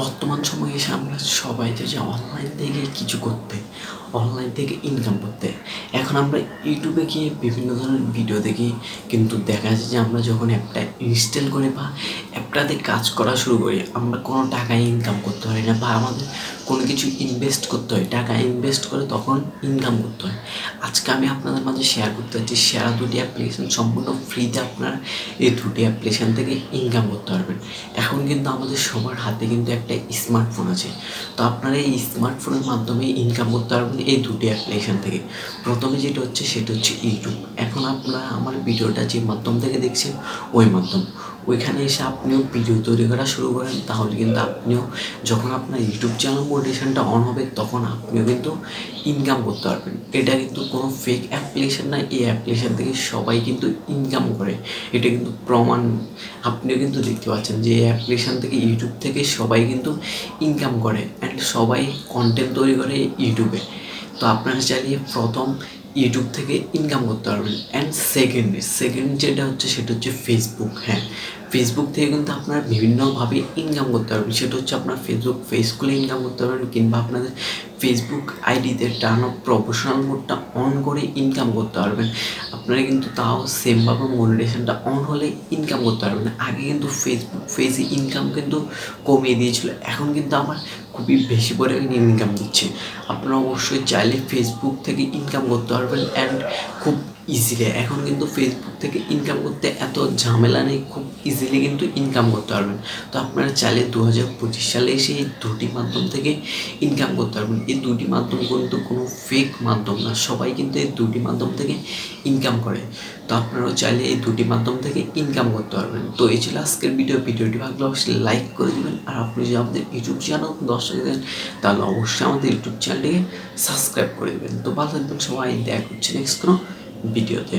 বর্তমান সময়ে এসে আমরা সবাই যে অনলাইন থেকে কিছু করতে অনলাইন থেকে ইনকাম করতে, এখন আমরা ইউটিউবে গিয়ে বিভিন্ন ধরনের ভিডিও দেখি, কিন্তু দেখা যাচ্ছে যে আমরা যখন অ্যাপটা ইনস্টল করে বা অ্যাপটাতে কাজ করা শুরু করি, আমরা কোনো টাকা ইনকাম করতে পারি না বা আমাদের কোনো কিছু ইনভেস্ট করতে হয়, টাকা ইনভেস্ট করে তখন ইনকাম করতে হয়। আজকে আমি আপনাদের মাঝে শেয়ার করতে চাচ্ছি সেরা দুটি অ্যাপ্লিকেশন সম্পূর্ণ ফ্রিতে আপনারা এই দুটি অ্যাপ্লিকেশন থেকে ইনকাম করতে পারবেন। এখন কিন্তু আমাদের সবার হাতে কিন্তু একটা স্মার্টফোন আছে। তো আপনারা এই স্মার্টফোনের মাধ্যমে ইনকাম করতে পারবেন এই দুটি অ্যাপ্লিকেশন থেকে। প্রথমে যেটা হচ্ছে, সেটা হচ্ছে ইউটিউব এখন আপনারা আমার ভিডিওটা যে মাধ্যম থেকে দেখছেন, ওই মাধ্যম। ওইখানে এসে আপনিও ভিডিও তৈরি করা শুরু করেন, তাহলে কিন্তু আপনিও যখন আপনার ইউটিউব চ্যানেল মোটিভেশনটা অন হবে, তখন আপনিও কিন্তু ইনকাম করতে পারবেন। এটা কিন্তু কোনো ফেক অ্যাপ্লিকেশন না, এই অ্যাপ্লিকেশন থেকে সবাই কিন্তু ইনকাম করে। এটা কিন্তু প্রমাণ, আপনিও কিন্তু দেখতে পাচ্ছেন যে এই অ্যাপ্লিকেশান থেকে ইউটিউব থেকে সবাই কিন্তু ইনকাম করে অ্যান্ড সবাই কন্টেন্ট তৈরি করে ইউটিউবে তো আপনারা চাইলে প্রথম ইউটিউব থেকে ইনকাম করতে পারবেন। অ্যান্ড সেকেন্ড সেকেন্ড যেটা হচ্ছে, সেটা হচ্ছে ফেসবুক হ্যাঁ। ফেসবুক থেকে কিন্তু আপনারা বিভিন্নভাবে ইনকাম করতে পারবেন। সেটা হচ্ছে আপনার ফেসবুক ফেস খুলে ইনকাম করতে পারবেন কিংবা আপনাদের ফেসবুক আইডিতে টার্ন অফ প্রফেশনাল মোডটা অন করে ইনকাম করতে পারবেন। আপনারা কিন্তু তাও সেমভাবে মনিটেশনটা অন হলে ইনকাম করতে পারবেন। আগে কিন্তু ফেসবুক ফেসে ইনকাম কিন্তু কমিয়ে দিয়েছিল। এখন কিন্তু আমার খুবই বেশি পরিমাণে ইনকাম দিচ্ছে। আপনারা অবশ্যই চাইলে ফেসবুক থেকে ইনকাম করতে পারবেন অ্যান্ড খুব ইজিলি এখন কিন্তু ফেসবুক থেকে ইনকাম করতে এত ঝামেলা নেই, খুব ইজিলি কিন্তু ইনকাম করতে পারবেন। তো আপনারা চাইলে দু হাজার পঁচিশ সালে এসে এই দুটি মাধ্যম থেকে ইনকাম করতে পারবেন। এই দুটি মাধ্যম কিন্তু কোনো ফেক মাধ্যম না, সবাই কিন্তু এই দুটি মাধ্যম থেকে ইনকাম করে। তো আপনারাও চাইলে এই দুটি মাধ্যম থেকে ইনকাম করতে পারবেন। তো এই ছিল আজকের ভিডিও ভিডিওটি ভালো অবশ্যই লাইক করে দেবেন। আর আপনি যদি আমাদের ইউটিউব চ্যানেল দর্শক দেন তাহলে অবশ্যই আমাদের ইউটিউব চ্যানেলটিকে সাবস্ক্রাইব করে দেবেন। তো ভালো থাকবেন সবাই। দেখা করছে নেক্সট কোনো ভিডিওতে